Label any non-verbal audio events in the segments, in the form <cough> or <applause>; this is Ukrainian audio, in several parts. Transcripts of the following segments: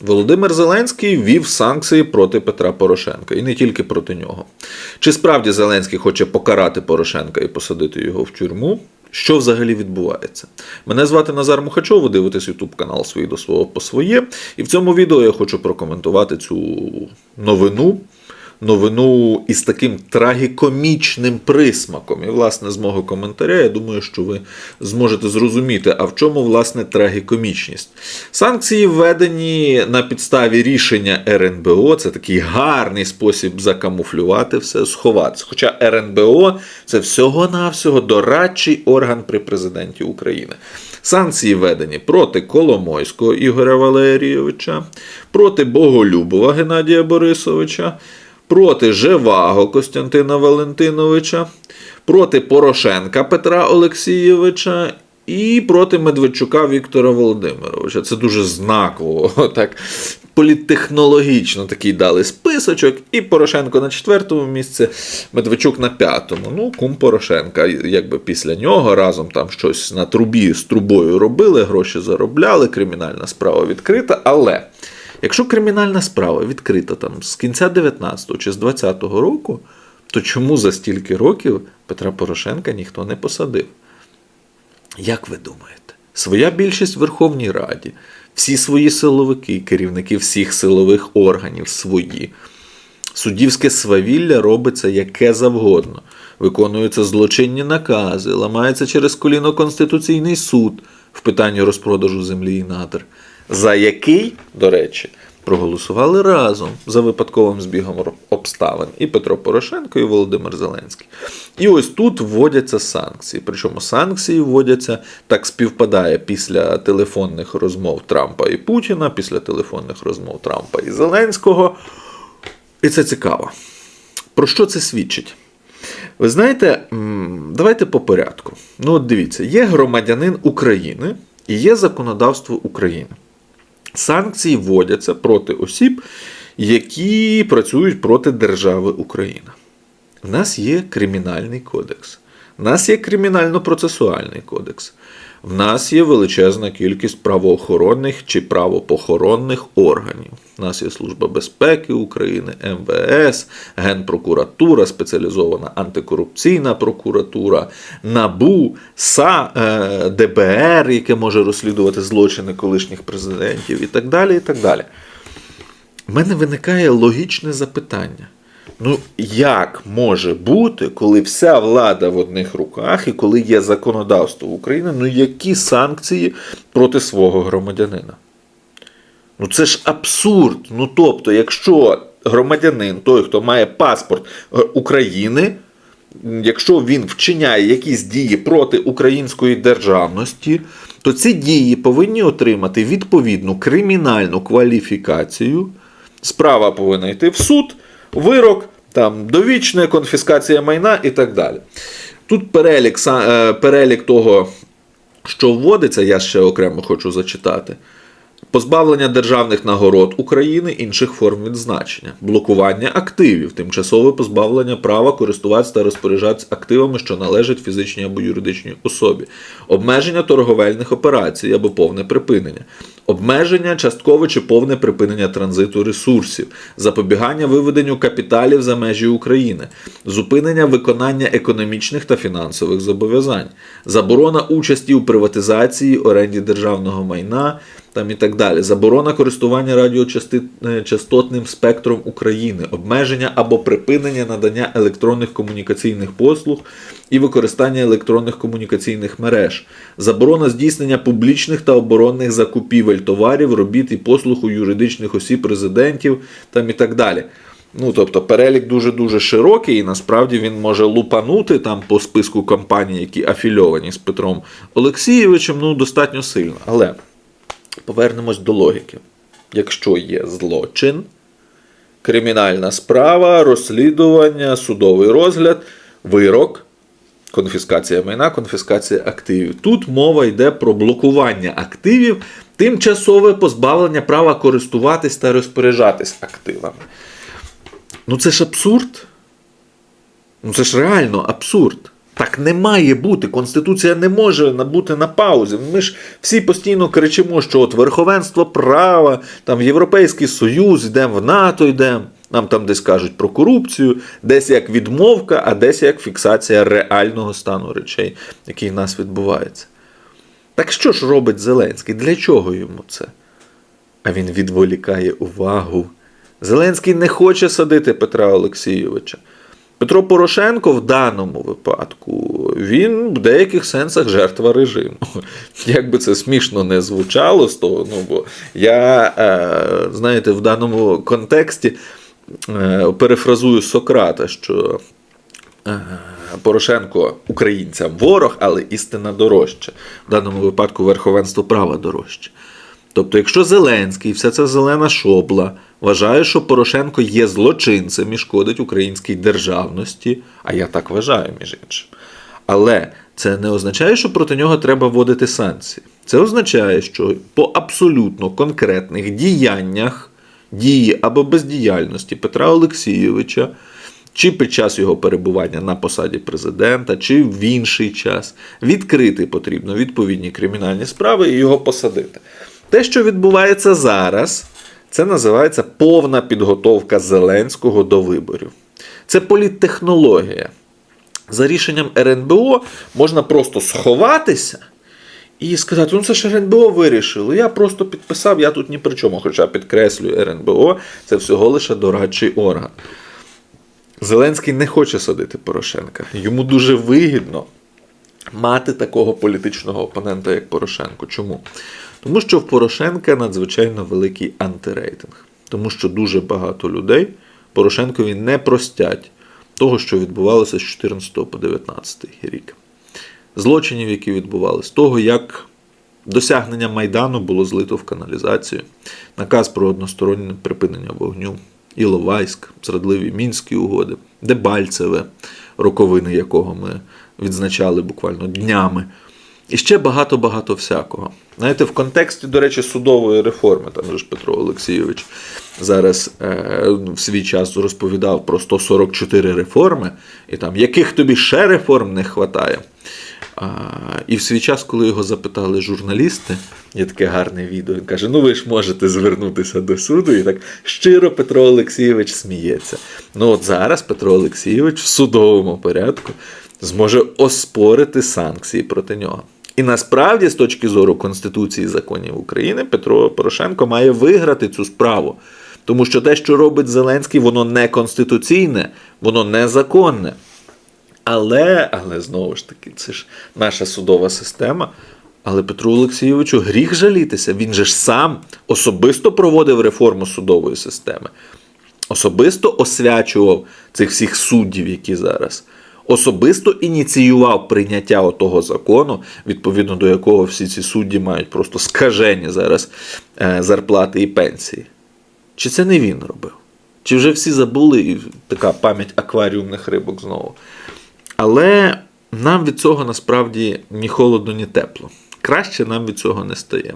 Володимир Зеленський ввів санкції проти Петра Порошенка і не тільки проти нього. Чи справді Зеленський хоче покарати Порошенка і посадити його в тюрму? Що взагалі відбувається? Мене звати Назар Мухачов, ви дивитесь YouTube канал свої до свого по своє. І в цьому відео я хочу прокоментувати цю новину. Новину із таким трагікомічним присмаком. І, власне, з мого коментаря, я думаю, що ви зможете зрозуміти, а в чому, власне, трагікомічність. Санкції введені на підставі рішення РНБО. Це такий гарний спосіб закамуфлювати все, сховатися. Хоча РНБО це всього-навсього дорадчий орган при президенті України. Санкції введені проти Коломойського Ігоря Валерійовича, проти Боголюбова Геннадія Борисовича, проти Живаго Костянтина Валентиновича, проти Порошенка Петра Олексійовича і проти Медведчука Віктора Володимировича. Це дуже знаково, <laughs> так політтехнологічно такий дали списочок, і Порошенко на четвертому місці, Медведчук на п'ятому. Ну, кум Порошенка, якби після нього разом там щось на трубі з трубою робили, гроші заробляли, кримінальна справа відкрита. Але якщо кримінальна справа відкрита там з кінця 19-го чи з 20-го року, то чому за стільки років Петра Порошенка ніхто не посадив? Як ви думаєте? Своя більшість в Верховній Раді, всі свої силовики, керівники всіх силових органів свої. Суддівське свавілля робиться яке завгодно. Виконуються злочинні накази, ламається через коліно Конституційний суд в питанні розпродажу землі і надр, за який, до речі, проголосували разом за випадковим збігом обставин і Петро Порошенко, і Володимир Зеленський. І ось тут вводяться санкції. Причому санкції вводяться так співпадає після телефонних розмов Трампа і Путіна, після телефонних розмов Трампа і Зеленського. І це цікаво. Про що це свідчить? Ви знаєте, давайте по порядку. Ну, от дивіться, є громадянин України і є законодавство України. Санкції вводяться проти осіб, які працюють проти держави Україна. В нас є кримінальний кодекс, в нас є кримінально-процесуальний кодекс, в нас є величезна кількість правоохоронних чи правопохоронних органів. У нас є Служба безпеки України, МВС, Генпрокуратура, спеціалізована антикорупційна прокуратура, НАБУ, СА, е, ДБР, яке може розслідувати злочини колишніх президентів і так далі. і так далі. У мене виникає логічне запитання. Ну, як може бути, коли вся влада в одних руках і коли є законодавство України, ну які санкції проти свого громадянина? Ну це ж абсурд. Ну тобто, якщо громадянин, той, хто має паспорт е, України, якщо він вчиняє якісь дії проти української державності, то ці дії повинні отримати відповідну кримінальну кваліфікацію. Справа повинна йти в суд, вирок, там, довічна конфіскація майна і так далі. Тут перелік, е, перелік того, що вводиться, я ще окремо хочу зачитати. Позбавлення державних нагород України інших форм відзначення, блокування активів, тимчасове позбавлення права користуватися та розпоряджатися активами, що належать фізичній або юридичній особі, обмеження торговельних операцій або повне припинення, обмеження часткове чи повне припинення транзиту ресурсів, запобігання виведенню капіталів за межі України, зупинення виконання економічних та фінансових зобов'язань, заборона участі у приватизації, оренді державного майна там і так далі. Заборона користування радіочастотним спектром України, обмеження або припинення надання електронних комунікаційних послуг і використання електронних комунікаційних мереж, заборона здійснення публічних та оборонних закупівель товарів, робіт і послуг у юридичних осіб резидентів там і так далі. Ну, тобто перелік дуже-дуже широкий, і насправді він може лупанути там по списку компаній, які афільовані з Петром Олексійовичем, ну достатньо сильно. Але повернемось до логіки. Якщо є злочин, кримінальна справа, розслідування, судовий розгляд, вирок, конфіскація майна, конфіскація активів. Тут мова йде про блокування активів, тимчасове позбавлення права користуватись та розпоряджатись активами. Ну це ж абсурд. Ну це ж реально абсурд. Так не має бути. Конституція не може бути на паузі. Ми ж всі постійно кричимо, що от верховенство права, там Європейський Союз, йдемо в НАТО, йдемо. Нам там десь кажуть про корупцію, десь як відмовка, а десь як фіксація реального стану речей, який в нас відбувається. Так що ж робить Зеленський? Для чого йому це? А він відволікає увагу. Зеленський не хоче садити Петра Олексійовича. Петро Порошенко в даному випадку він в деяких сенсах жертва режиму. <laughs> Як би це смішно не звучало з того, ну бо я, е, знаєте, в даному контексті е, перефразую Сократа, що е, Порошенко українцям ворог, але істина дорожча. В даному випадку верховенство права дорожче. Тобто, якщо Зеленський, вся ця зелена шобла, вважає, що Порошенко є злочинцем і шкодить українській державності, а я так вважаю, між іншим. Але це не означає, що проти нього треба вводити санкції. Це означає, що по абсолютно конкретних діяннях, дії або бездіяльності Петра Олексійовича, чи під час його перебування на посаді президента, чи в інший час відкрити потрібно відповідні кримінальні справи і його посадити. Те, що відбувається зараз, це називається повна підготовка Зеленського до виборів. Це політтехнологія. За рішенням РНБО можна просто сховатися і сказати: ну це ж РНБО вирішило. Я просто підписав, я тут ні при чому. Хоча підкреслюю, РНБО це всього лише дорадчий орган. Зеленський не хоче садити Порошенка. Йому дуже вигідно мати такого політичного опонента, як Порошенко. Чому? Тому що в Порошенка надзвичайно великий антирейтинг. Тому що дуже багато людей Порошенкові не простять того, що відбувалося з 14 по 19 рік. Злочинів, які відбувалися, того, як досягнення Майдану було злито в каналізацію, наказ про одностороннє припинення вогню, Іловайськ, зрадливі мінські угоди, Дебальцеве, роковини якого ми відзначали буквально днями. І ще багато-багато всякого. Знаєте, в контексті, до речі, судової реформи, там же ж Петро Олексійович зараз е, в свій час розповідав про 144 реформи, і там яких тобі ще реформ не вистачає. А, і в свій час, коли його запитали журналісти, є таке гарне відео, він каже: Ну ви ж можете звернутися до суду, і так щиро Петро Олексійович сміється. Ну от зараз Петро Олексійович в судовому порядку зможе оспорити санкції проти нього. І насправді, з точки зору Конституції і законів України, Петро Порошенко має виграти цю справу. Тому що те, що робить Зеленський, воно не конституційне, воно незаконне. Але, але знову ж таки, це ж наша судова система. Але Петру Олексійовичу гріх жалітися. Він же ж сам особисто проводив реформу судової системи, особисто освячував цих всіх суддів, які зараз. Особисто ініціював прийняття отого закону, відповідно до якого всі ці судді мають просто скажені зараз е, зарплати і пенсії. Чи це не він робив? Чи вже всі забули і така пам'ять акваріумних рибок знову? Але нам від цього насправді ні холодно, ні тепло. Краще нам від цього не стає.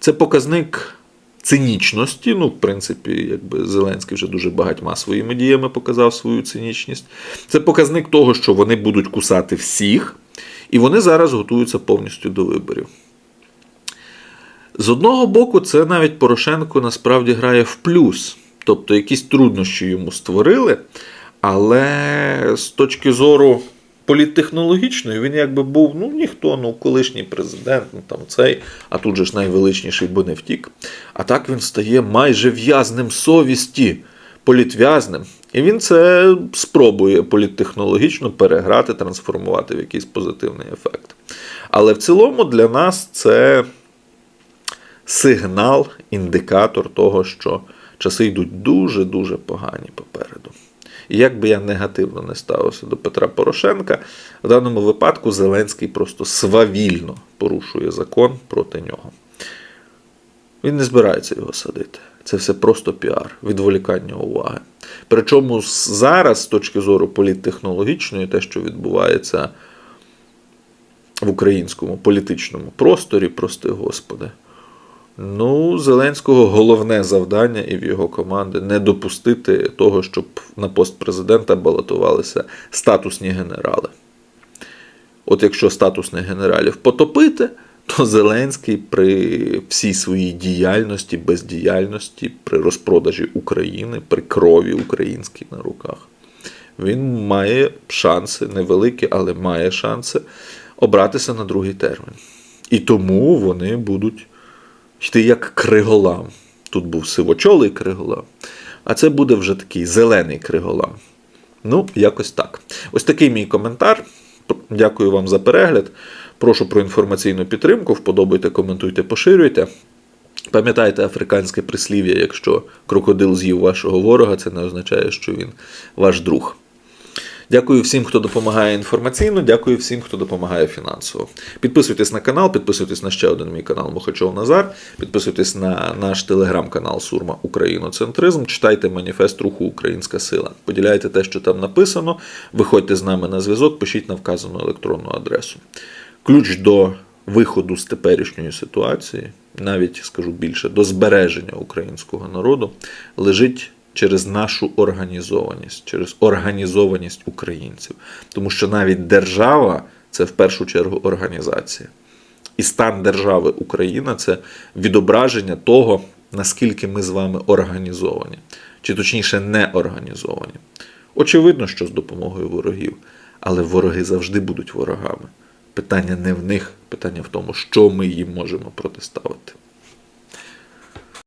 Це показник цинічності. Ну, в принципі, якби Зеленський вже дуже багатьма своїми діями показав свою цинічність. Це показник того, що вони будуть кусати всіх, і вони зараз готуються повністю до виборів. З одного боку, це навіть Порошенко насправді грає в плюс. Тобто якісь труднощі йому створили, але з точки зору політтехнологічної він якби був ну ніхто, ну колишній президент, ну там цей, а тут же ж найвеличніший, бо не втік. А так він стає майже в'язним совісті, політв'язним. І він це спробує політтехнологічно переграти, трансформувати в якийсь позитивний ефект. Але в цілому для нас це сигнал, індикатор того, що часи йдуть дуже-дуже погані попереду. І як би я негативно не ставився до Петра Порошенка, в даному випадку Зеленський просто свавільно порушує закон проти нього. Він не збирається його садити. Це все просто піар, відволікання уваги. Причому зараз, з точки зору політтехнологічної, те, що відбувається в українському політичному просторі, прости Господи. Ну, Зеленського головне завдання і в його команди не допустити того, щоб на пост президента балотувалися статусні генерали. от якщо статусних генералів потопити, то Зеленський при всій своїй діяльності, бездіяльності, при розпродажі України, при крові українській на руках, він має шанси, невеликі, але має шанси обратися на другий термін. І тому вони будуть йти як криголам. Тут був сивочолий криголам, а це буде вже такий зелений криголам. Ну, якось так. Ось такий мій коментар. Дякую вам за перегляд. Прошу про інформаційну підтримку. Вподобайте, коментуйте, поширюйте. Пам'ятайте африканське прислів'я, якщо крокодил з'їв вашого ворога, це не означає, що він ваш друг. Дякую всім, хто допомагає інформаційно, дякую всім, хто допомагає фінансово. Підписуйтесь на канал, підписуйтесь на ще один мій канал Мухачов Назар, підписуйтесь на наш телеграм-канал Сурма Україноцентризм, читайте маніфест руху Українська сила. Поділяйте те, що там написано, виходьте з нами на зв'язок, пишіть на вказану електронну адресу. Ключ до виходу з теперішньої ситуації, навіть скажу більше, до збереження українського народу, лежить через нашу організованість, через організованість українців. Тому що навіть держава це в першу чергу організація. І стан держави Україна це відображення того, наскільки ми з вами організовані, чи точніше не організовані. Очевидно, що з допомогою ворогів, але вороги завжди будуть ворогами. Питання не в них, питання в тому, що ми їм можемо протиставити.